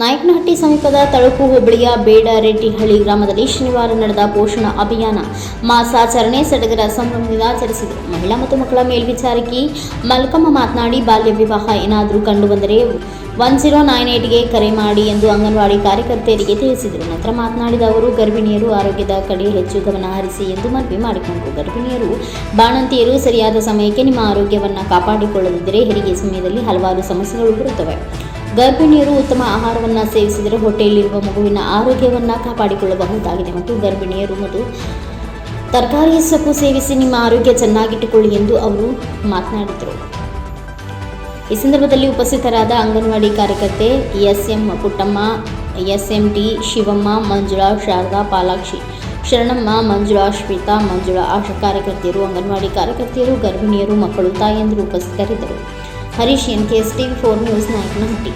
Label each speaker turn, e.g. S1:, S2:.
S1: ನಾಯಕನಹಟ್ಟಿ ಸಮೀಪದ ತಳುಕು ಹೋಬಳಿಯ ಬೇಡರೆಡ್ಡಿಹಳ್ಳಿ ಗ್ರಾಮದಲ್ಲಿ ಶನಿವಾರ ನಡೆದ ಪೋಷಣ ಅಭಿಯಾನ ಮಾಸಾಚರಣೆ ಸಡಗರ ಸಂಭ್ರಮದಿಂದ ಆಚರಿಸಿದರು ಮಹಿಳಾ ಮತ್ತು ಮಕ್ಕಳ ಮೇಲ್ವಿಚಾರಕಿ ಮಲ್ಕಮ್ಮ ಮಾತನಾಡಿ, ಬಾಲ್ಯ ವಿವಾಹ ಏನಾದರೂ ಕಂಡುಬಂದರೆ ಒನ್ ಜೀರೋ ನೈನ್ ಏಟ್ಗೆ ಕರೆ ಮಾಡಿ ಎಂದು ಅಂಗನವಾಡಿ ಕಾರ್ಯಕರ್ತೆಯರಿಗೆ ತಿಳಿಸಿದರು. ನಂತರ ಮಾತನಾಡಿದ ಅವರು, ಗರ್ಭಿಣಿಯರು ಆರೋಗ್ಯದ ಕಡೆ ಹೆಚ್ಚು ಗಮನ ಹರಿಸಿ ಎಂದು ಮನವಿ ಮಾಡಿಕೊಂಡರು. ಗರ್ಭಿಣಿಯರು, ಬಾಣಂತಿಯರು ಸರಿಯಾದ ಸಮಯಕ್ಕೆ ನಿಮ್ಮ ಆರೋಗ್ಯವನ್ನು ಕಾಪಾಡಿಕೊಳ್ಳದಿದ್ದರೆ ಹೆರಿಗೆ ಸಮಯದಲ್ಲಿ ಹಲವಾರು ಸಮಸ್ಯೆಗಳು ಬರುತ್ತವೆ. ಗರ್ಭಿಣಿಯರು ಉತ್ತಮ ಆಹಾರವನ್ನು ಸೇವಿಸಿದರೆ ಹೊಟ್ಟೆಯಲ್ಲಿರುವ ಮಗುವಿನ ಆರೋಗ್ಯವನ್ನು ಕಾಪಾಡಿಕೊಳ್ಳಬಹುದಾಗಿದೆ ಮತ್ತು ಗರ್ಭಿಣಿಯರು ಮತ್ತು ತರಕಾರಿ ಸೊಪ್ಪು ಸೇವಿಸಿ ನಿಮ್ಮ ಆರೋಗ್ಯ ಚೆನ್ನಾಗಿಟ್ಟುಕೊಳ್ಳಿ ಎಂದು ಅವರು ಮಾತನಾಡಿದರು. ಈ ಸಂದರ್ಭದಲ್ಲಿ ಉಪಸ್ಥಿತರಾದ ಅಂಗನವಾಡಿ ಕಾರ್ಯಕರ್ತೆ S M Puttamma S M T Shivamma, Manjula, Sharada, Palakshi, Sharanamma, Manjula, Shweta, Manjula, ASHA ಕಾರ್ಯಕರ್ತೆಯರು, ಅಂಗನವಾಡಿ ಕಾರ್ಯಕರ್ತೆಯರು, ಗರ್ಭಿಣಿಯರು, ಮಕ್ಕಳು ತಾಯಂದಿರು ಉಪಸ್ಥಿತರಿದ್ದರು. Harish येनकेस T V four news Naik नव्हती.